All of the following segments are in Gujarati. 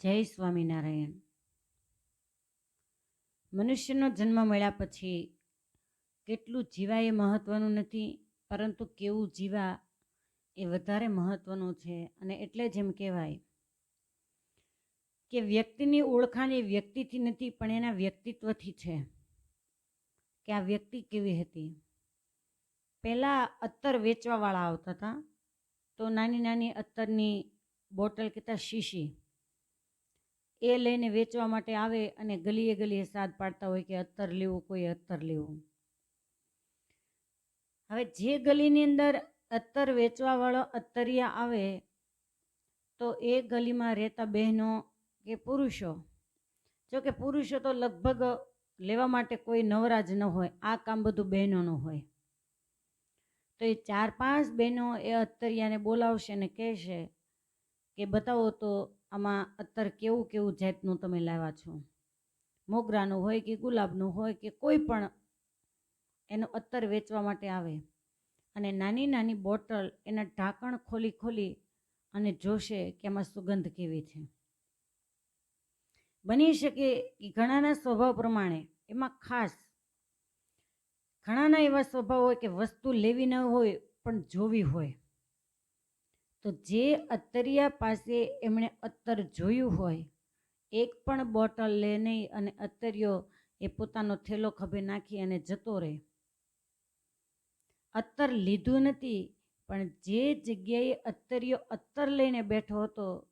જય સ્વામિનારાયણ. મનુષ્યનો જન્મ મળ્યા પછી કેટલું જીવા એ મહત્ત્વનું નથી, પરંતુ કેવું જીવા એ વધારે મહત્ત્વનું છે અને એટલે જ એમ કહેવાય કે વ્યક્તિની ઓળખાણ એ વ્યક્તિથી નથી, પણ એના વ્યક્તિત્વથી છે. કે આ વ્યક્તિ કેવી હતી? પહેલાં અત્તર વેચવાવાળા આવતા હતા, તો નાની નાની અત્તરની બોટલ કહેતા શીશી એ લઈને વેચવા માટે આવે અને ગલીએ ગલીએ સાદ પાડતા હોય કે અત્તર લેવું, કોઈ અત્તર લેવું. હવે જે ગલીની અંદર અત્તર વેચવાવાળો અત્તરિયા આવે, તો એ ગલીમાં રહેતા બહેનો કે પુરુષો, જો કે પુરુષો તો લગભગ લેવા માટે કોઈ નવરા જ ન હોય, આ કામ બધું બહેનોનું હોય. તો એ ચાર પાંચ બહેનો એ અત્તરિયાને બોલાવશે ને કહેશે કે બતાવો તો આમાં અત્તર કેવું કેવું જાતનું તમે લાવ્યા છો? મોગરાનું હોય કે ગુલાબનું હોય કે કોઈ પણ એનું અત્તર વેચવા માટે આવે. અને નાની નાની બોટલ એના ઢાંકણ ખોલી ખોલી અને જોશે કે આમાં સુગંધ કેવી છે. બની શકે કે ઘણાના સ્વભાવ પ્રમાણે એમાં ખાસ ઘણાના એવા સ્વભાવ હોય કે વસ્તુ લેવી ન હોય પણ જોવી હોય. તો જે અત્તરિયા પાસે એમણે અત્તર જોયું હોય, એક પણ બોટલ લે નહીં અને અત્તરિયો એ પોતાનો થેલો ખભે નાખી અને જતો રહે. અત્તર લીધું નથી, પણ જે જગ્યાએ અત્તરિયો અત્તર લઈને બેઠો હતો,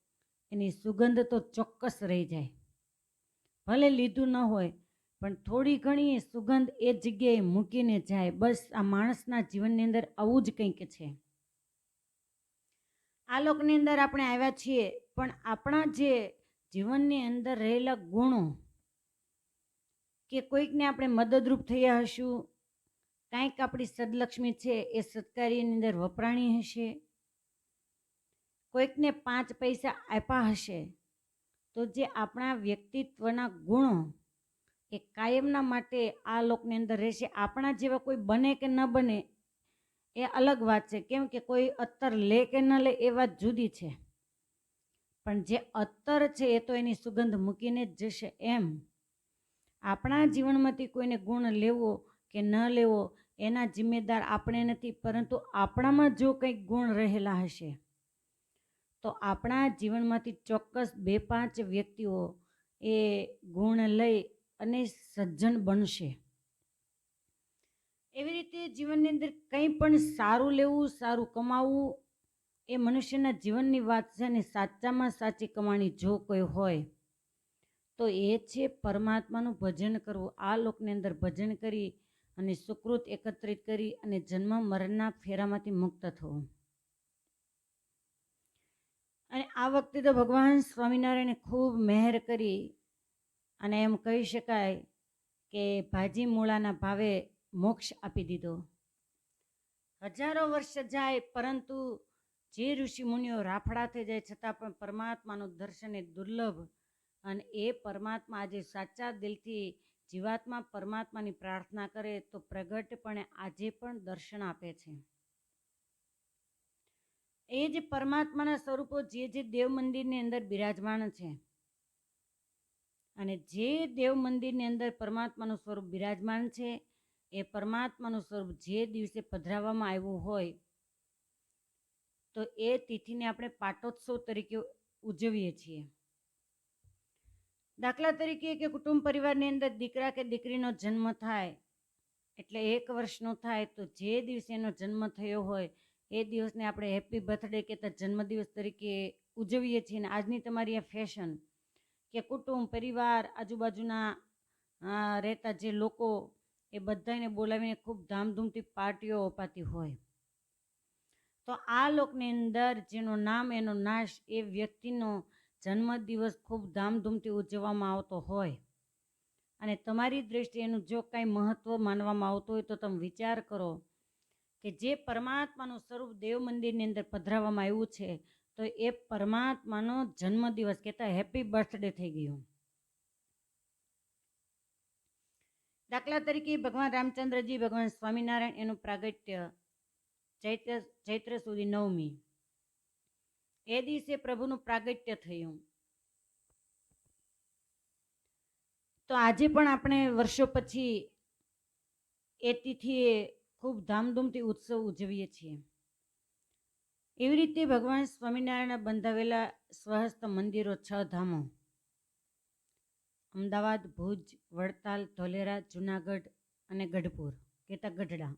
એની સુગંધ તો ચોક્કસ રહી જાય. ભલે લીધું ન હોય, પણ થોડી ઘણી સુગંધ એ જગ્યાએ મૂકીને જાય. બસ આ માણસના જીવનની અંદર આવું જ કંઈક છે. આ લોકની અંદર આપણે આવ્યા છીએ, પણ આપણા જે જીવનની અંદર રહેલા ગુણો કે કોઈકને આપણે મદદરૂપ થયા હશું, કાંઈક આપણી સદલક્ષ્મી છે એ સત્કાર્યની અંદર વપરાણી હશે, કોઈકને પાંચ પૈસા આપ્યા હશે, તો જે આપણા વ્યક્તિત્વના ગુણો એ કાયમના માટે આ લોકની અંદર રહેશે. આપણા જેવા કોઈ બને કે ન બને એ અલગ વાત છે. કેમ કે કોઈ અત્તર લે કે ન લે એ વાત જુદી છે. પણ જે અત્તર છે એ તો એની સુગંધ મૂકીને જ જશે એમ. આપણા જીવનમાંથી કોઈને ગુણ લેવો કે ન લેવો એના જિમ્મેદાર આપણે નથી, પરંતુ આપણામાં જો કંઈક ગુણ રહેલા હશે, તો આપણા જીવનમાંથી ચોક્કસ બે પાંચ વ્યક્તિઓ એ ગુણ લઈ અને સજ્જન બનશે. એવી રીતે જીવનની અંદર કંઈ પણ સારું લેવું, સારું કમાવવું એ મનુષ્યના જીવનની વાત છે અને સાચામાં સાચી કમાણી જો કોઈ હોય, તો એ છે પરમાત્માનું ભજન કરવું. આ લોકની અંદર ભજન કરી અને સુકૃત એકત્રિત કરી અને જન્મ મરણના ફેરામાંથી મુક્ત થવું. અને આ વખતે તો ભગવાન સ્વામિનારાયણે ખૂબ મહેર કરી અને એમ કહી શકાય કે ભાજી મૂળાના ભાવે મોક્ષ આપી દીધો. હજારો વર્ષ જાય, પરંતુ જે ઋષિ મુનિઓ રાફડા થઈ જાય, છતાં પણ પરમાત્માનું દર્શન એ દુર્લભ અને એ પરમાત્મા આજે સાચા દિલથી જીવાત્મા પરમાત્માની પ્રાર્થના કરે, તો પ્રગટપણે આજે પણ દર્શન આપે છે. એ જ પરમાત્માના સ્વરૂપો જે જે દેવ મંદિરની અંદર બિરાજમાન છે. અને જે દેવ મંદિરની અંદર પરમાત્માનું સ્વરૂપ બિરાજમાન છે એ પરમાત્માનું સ્વરૂપ જે દિવસે પધરાવવામાં આવ્યું હોય, તો એ તિથિને આપણે પાટોત્સવ તરીકે ઉજવીએ છીએ. દાખલા તરીકે કે કુટુંબ પરિવારની અંદર દીકરા કે દીકરીનો જન્મ થાય, એટલે એક વર્ષનો થાય, તો જે દિવસે એનો જન્મ થયો હોય, એ દિવસને આપણે હેપી બર્થડે કે જન્મદિવસ તરીકે ઉજવીએ છીએ. અને આજની તમારી આ ફેશન કે કુટુંબ, પરિવાર, આજુબાજુના રહેતા જે લોકો એ બધાને બોલાવીને ખૂબ ધામધૂમથી પાર્ટીઓ અપાતી હોય. તો આ લોકની અંદર જેનું નામ એનો નાશ એ વ્યક્તિનો જન્મદિવસ ખૂબ ધામધૂમથી ઉજવવામાં આવતો હોય. અને તમારી દૃષ્ટિએ એનું જો કાંઈ મહત્ત્વ માનવામાં આવતું હોય તો તમે વિચાર કરો કે જે પરમાત્માનું સ્વરૂપ દેવ મંદિરની અંદર પધરાવવામાં આવ્યું છે, તો એ પરમાત્માનો જન્મદિવસ કહેતા હેપી બર્થડે થઈ ગયો. દાખલા તરીકે ભગવાન રામચંદ્રજી, ભગવાન સ્વામિનારાયણ એનું પ્રાગટ્ય ચૈત્ર ચૈત્ર સુધી નવમી. એ દિવસે પ્રભુનું પ્રાગટ્ય થયું. તો આજે પણ આપણે વર્ષો પછી એ તિથિએ ખૂબ ધામધૂમથી ઉત્સવ ઉજવીએ છીએ. એવી રીતે ભગવાન સ્વામિનારાયણ બંધાવેલા સ્વહસ્ત મંદિરો છ ધામો. અમદાવાદ, ભુજ, વડતાલ, ધોલેરા, જુનાગઢ અને ગઢપુર કહેતા ગઢડા.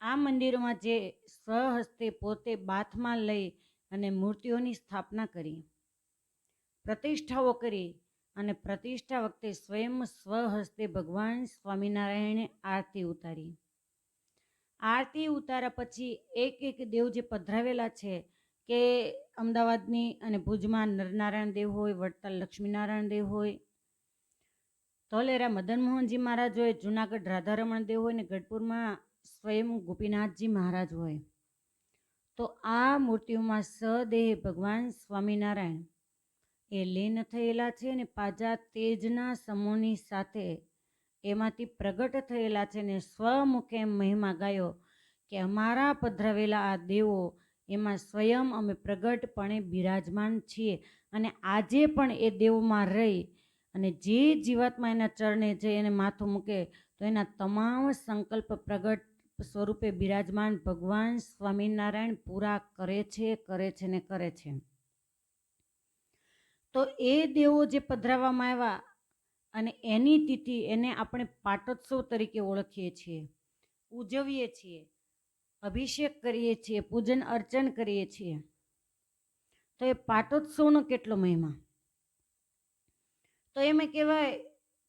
આ મંદિરોમાં જે સહસ્તે પોતે બાથમાં લઈ અને મૂર્તિઓની સ્થાપના કરી, પ્રતિષ્ઠાઓ કરી અને પ્રતિષ્ઠા વખતે સ્વયં સ્વહસ્તે ભગવાન સ્વામિનારાયણે આરતી ઉતારી. આરતી ઉતાર્યા પછી એક એક દેવ જે પધરાવેલા છે કે અમદાવાદની અને ભુજમાં નરનારાયણ દેવ હોય, વડતાલ લક્ષ્મીનારાયણ દેવ હોય, ધોલેરા મદન મોહનજી મહારાજ હોય, જુનાગઢ રાધારમણ દેવ હોય ને ગઢપુરમાં સ્વયં ગોપીનાથજી મહારાજ હોય. તો આ મૂર્તિઓમાં સદેહ ભગવાન સ્વામિનારાયણ એ લીન થયેલા છે ને પાજા તેજના સમૂહની સાથે એમાંથી પ્રગટ થયેલા છે ને સ્વમુખે મહિમા ગાયો કે અમારા પધરાવેલા આ દેવો એમાં સ્વયં અમે પ્રગટપણે બિરાજમાન છીએ અને આજે પણ એ દેવમાં રહી અને જે જીવાત્મા એના ચરણે છે એને માથું મૂકે, તો એના તમામ સંકલ્પ પ્રગટ સ્વરૂપે બિરાજમાન ભગવાન સ્વામિનારાયણ પૂરા કરે છે કરે છે ને કરે છે. તો એ દેવો જે પધરાવવામાં આવ્યા અને એની તિથિ એને આપણે પાટોત્સવ તરીકે ઓળખીએ છીએ, ઉજવીએ છીએ. અભિષેક કરીએ છીએ, પૂજન અર્ચન કરીએ છીએ. તો એ પાટોત્સવનો કેટલો મહિમા? તો એમાં કહેવાય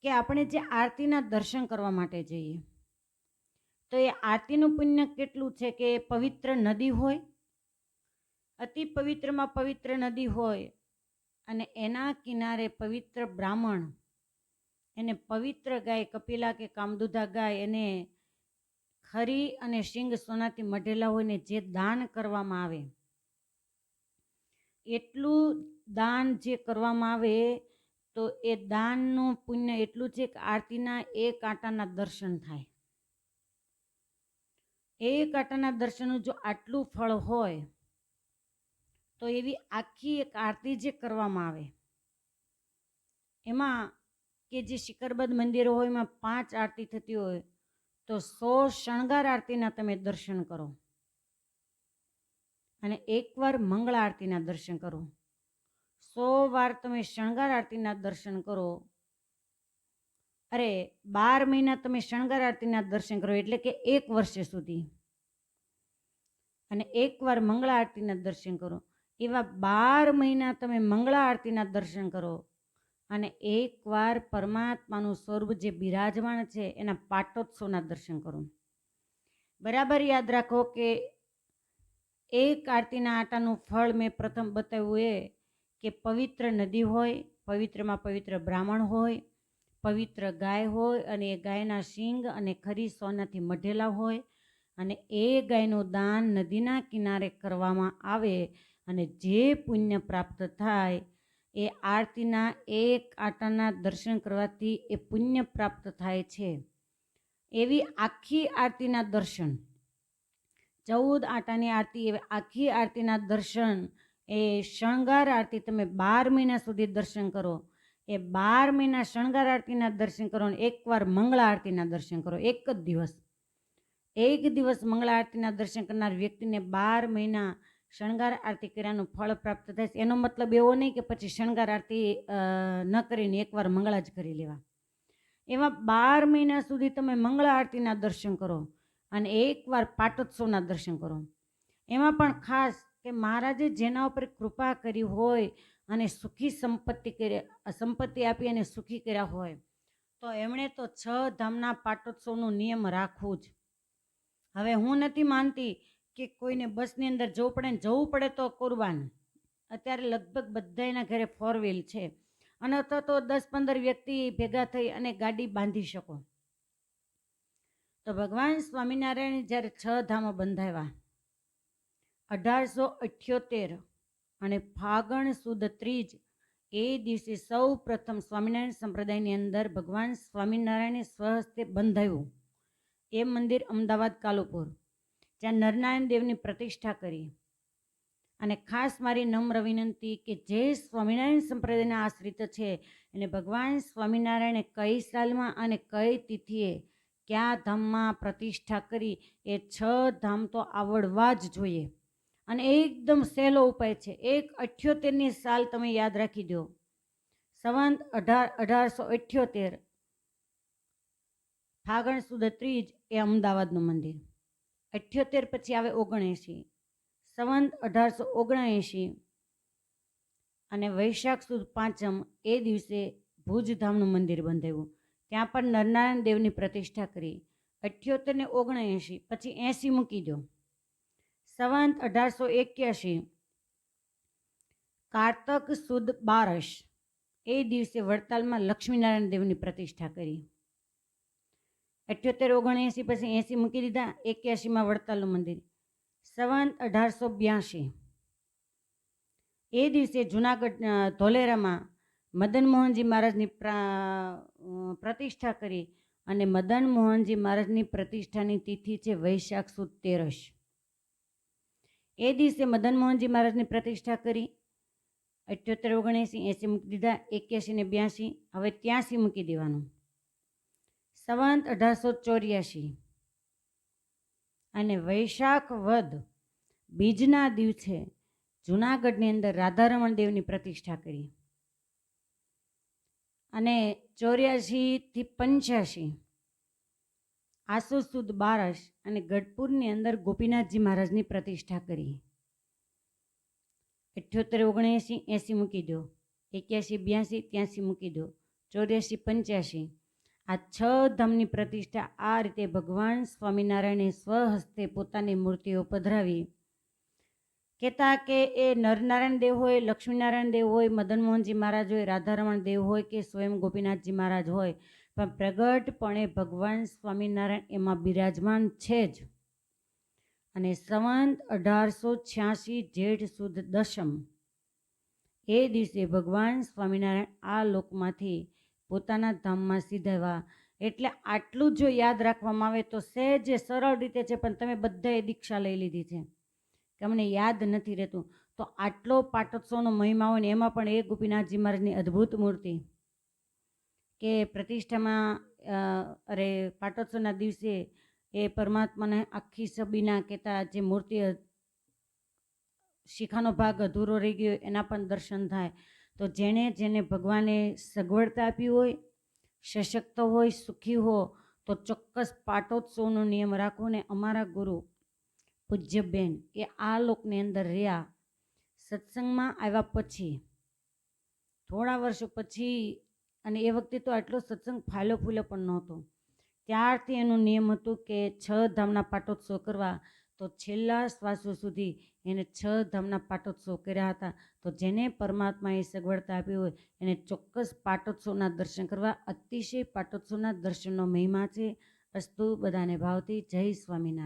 કે આપણે જે આરતીના દર્શન કરવા માટે જઈએ, તો એ આરતીનું પુણ્ય કેટલું છે કે પવિત્ર નદી હોય? અતિ પવિત્રમાં પવિત્ર નદી હોય અને એના કિનારે પવિત્ર બ્રાહ્મણ, એને પવિત્ર ગાય કપિલા કે કામદુધા ગાય એને ખરી અને શિંગ સોનાથી મઢેલા હોય ને જે દાન કરવામાં આવે, એટલું દાન જે કરવામાં આવે, તો એ દાનનું પુણ્ય એટલું છે કે આરતીના એ કાંટાના દર્શન થાય. એ કાંટાના દર્શનનું જો આટલું ફળ હોય, તો એવી આખી એક આરતી જે કરવામાં આવે. એમાં કે જે શિખરબદ્ધ મંદિરો હોય એમાં પાંચ આરતી થતી હોય તો સો શણગાર આરતીના તમે દર્શન કરો. અને એકવાર મંગળ આરતીના દર્શન કરો. સો વાર તમે શણગાર આરતીના દર્શન કરો. અરે, બાર મહિના તમે શણગાર આરતીના દર્શન કરો એટલે કે એક વર્ષ સુધી. અને એકવાર મંગળા આરતીના દર્શન કરો. એવા બાર મહિના તમે મંગળા આરતીના દર્શન કરો. અને એકવાર પરમાત્માનું સ્વરૂપ જે બિરાજમાન છે, એના પાટોત્સવના દર્શન કરો. બરાબર યાદ રાખો કે એક આરતીના આટાનું ફળ મેં પ્રથમ બતાવ્યું એ કે પવિત્ર નદી હોય, પવિત્રમાં પવિત્ર બ્રાહ્મણ હોય, પવિત્ર ગાય હોય અને એ ગાયના શીંગ અને ખરી સોનાથી મઢેલા હોય અને એ ગાયનું દાન નદીના કિનારે કરવામાં આવે અને જે પુણ્ય પ્રાપ્ત થાય એ આરતીના એક આટાના દર્શન કરવાથી એ પુણ્ય પ્રાપ્ત થાય છે. એવી આખી આરતીના દર્શન, ચૌદ આટાની આરતી, એવી આખી આરતીના દર્શન, એ શણગાર આરતી તમે બાર મહિના સુધી દર્શન કરો. એ બાર મહિના શણગાર આરતીના દર્શન કરો અને એકવાર મંગળા આરતીના દર્શન કરો, એક જ દિવસ. એક દિવસ મંગળા આરતીના દર્શન કરનાર વ્યક્તિને બાર મહિના શણગાર આરતી કર્યાનું ફળ પ્રાપ્ત થાય છે. એનો મતલબ એવો નહીં કે પછી શણગાર આરતી ન કરીને એકવાર મંગળા જ કરી લેવા. એવા બાર મહિના સુધી તમે મંગળા આરતીના દર્શન કરો અને એકવાર પાટોત્સવના દર્શન કરો. એમાં પણ ખાસ કે મહારાજે જેના ઉપર કૃપા કરી હોય અને સુખી સંપત્તિ કરી, સંપત્તિ આપી અને સુખી કર્યા હોય, તો એમણે તો છ ધામના પાટોત્સવનો નિયમ રાખવું જ. હવે હું નથી માનતી કે કોઈને બસની અંદર જવું પડે ને જવું પડે તો કુરબાન. અત્યારે લગભગ બધાના ઘરે ફોર વ્હીલ છે. અને અથવા તો દસ પંદર વ્યક્તિ ભેગા થઈ અને ગાડી બાંધી શકો. તો ભગવાન સ્વામિનારાયણ જ્યારે છ ધામો બંધાવ્યા, અઢારસો અઠ્યોતેર અને ફાગણ સુદ ત્રીજ, એ દિવસે સૌ પ્રથમ સ્વામિનારાયણ સંપ્રદાયની અંદર ભગવાન સ્વામિનારાયણે સ્વહસ્તે બંધાયું એ મંદિર અમદાવાદ કાલુપુર. જ્યાં નરનારાયણ દેવની પ્રતિષ્ઠા કરી. અને ખાસ મારી નમ્ર વિનંતી કે જે સ્વામિનારાયણ સંપ્રદાયના આશ્રિત છે, એને ભગવાન સ્વામિનારાયણે કઈ સાલમાં અને કઈ તિથિએ કયા ધામમાં પ્રતિષ્ઠા કરી, એ છ ધામ તો આવડવા જ જોઈએ. અને એકદમ સહેલો ઉપાય છે. એક અઠ્યોતેરની સાલ તમે યાદ રાખી દો. સંવંત અઢાર, અઢારસો અઠ્યોતેર. ફાગણ સુદ ત્રીજ એ અમદાવાદનું મંદિર. અઠ્યોતેર પછી આવે ઓગણએંશી. સંવંત અઢારસો ઓગણએંશી. અને વૈશાખ સુદ પાંચમ એ દિવસે ભુજધામનું મંદિર બંધાવ્યું. ત્યાં પણ નરનારાયણ દેવની પ્રતિષ્ઠા કરી. અઠ્યોતેર ને ઓગણએંશી પછી એંશી મૂકી દો. સંવંત અઢારસો એક્યાસી કારતક સુદ બારસ. એ દિવસે વડતાલમાં લક્ષ્મીનારાયણ દેવની પ્રતિષ્ઠા કરી. અઠ્યોતેર, ઓગણએંસી પછી એંસી મૂકી દીધા, એક્યાસીમાં વડતાલનું મંદિર. સવંત અઢારસો બ્યાસી. એ દિવસે જુનાગઢ ધોલેરામાં મદન મોહનજી મહારાજની પ્રતિષ્ઠા કરી અને મદન મોહનજી મહારાજની પ્રતિષ્ઠાની તિથિ છે વૈશાખ સુદ તેરસ. એ દિવસે મદન મોહનજી મહારાજની પ્રતિષ્ઠા કરી, અઠ્યોતેર, ઓગણએંસી, એંસી મૂકી દીધા, એક્યાસી ને બ્યાસી. હવે ત્યાંસી મૂકી દેવાનું. સંવંત અઢારસો ચોર્યાસી અને વૈશાખ વદ, બીજના દિવસે જુનાગઢની અંદર રાધારમણ દેવની પ્રતિષ્ઠા કરી. અને ચોર્યાસીથી પંચ્યાસી આસો સુદ બારસ અને ગઢપુરની અંદર ગોપીનાથજી મહારાજની પ્રતિષ્ઠા કરી. અઠ્યોતેર ઓગણએંસી એંસી મૂકી દો એક્યાસી બ્યાસી ત્યાંસી મૂકી દો ચોર્યાસી પંચ્યાસી આ છ ધામની પ્રતિષ્ઠા આ રીતે ભગવાન સ્વામિનારાયણે સ્વહસ્તે પોતાની મૂર્તિઓ પધરાવી. કહેતા કે એ નરનારાયણ દેવ હોય, લક્ષ્મીનારાયણ દેવ હોય, મદન મોહનજી મહારાજ હોય, રાધારમણ દેવ હોય કે સ્વયં ગોપીનાથજી મહારાજ હોય, પણ પ્રગટપણે ભગવાન સ્વામિનારાયણ એમાં બિરાજમાન છે જ. અને સંવંત અઢારસો છ્યાસી જેઠ સુદ દશમ. એ દિવસે ભગવાન સ્વામિનારાયણ આ લોકમાંથી પોતાના ધામમાં સીધાવા એટલે આટલું જો યાદ રાખવામાં આવે તો સહેજે સરળ રીતે છે, પણ તમે બધાએ દીક્ષા લઈ લીધી છે કે અમને યાદ નથી રહેતું. તો આટલો પાટોત્સવનો મહિમા હોય ને એમાં પણ એ ગોપીનાથજી મહારાજની અદ્ભુત મૂર્તિ કે પ્રતિષ્ઠામાં અરે, પાટોત્સવના દિવસે એ પરમાત્માને આખી સબીના કહેતા જે મૂર્તિ શિખાનો ભાગ અધૂરો રહી ગયો એના પણ દર્શન થાય. તો જેણે જેને ભગવાને સગવડતા આપી હોય, સશક્ત હોય, સુખી હો, તો ચોક્કસ પાટોત્સવનો નિયમ રાખો ને અમારા ગુરુ પૂજ્ય બેન એ આ લોકની અંદર રહ્યા. સત્સંગમાં આવ્યા પછી, થોડા વર્ષો પછી અને એ વખતે તો આટલો સત્સંગ ફાયલો ફૂલો પણ નહોતો. ત્યારથી એનું નિયમ હતું કે છ ધામના પાટોત્સવ કરવા તો છેલ્લા શ્વાસો સુધી એને છ ધામના પાટોત્સવ કર્યા હતા. તો જેને પરમાત્માએ સગવડતા આપી હોય, એને ચોક્કસ પાટોત્સવના દર્શન કરવા અતિશય પાટોત્સવના દર્શનનો મહિમા છે. અસ્તુ બધાને ભાવથી જય સ્વામિનારાયણ.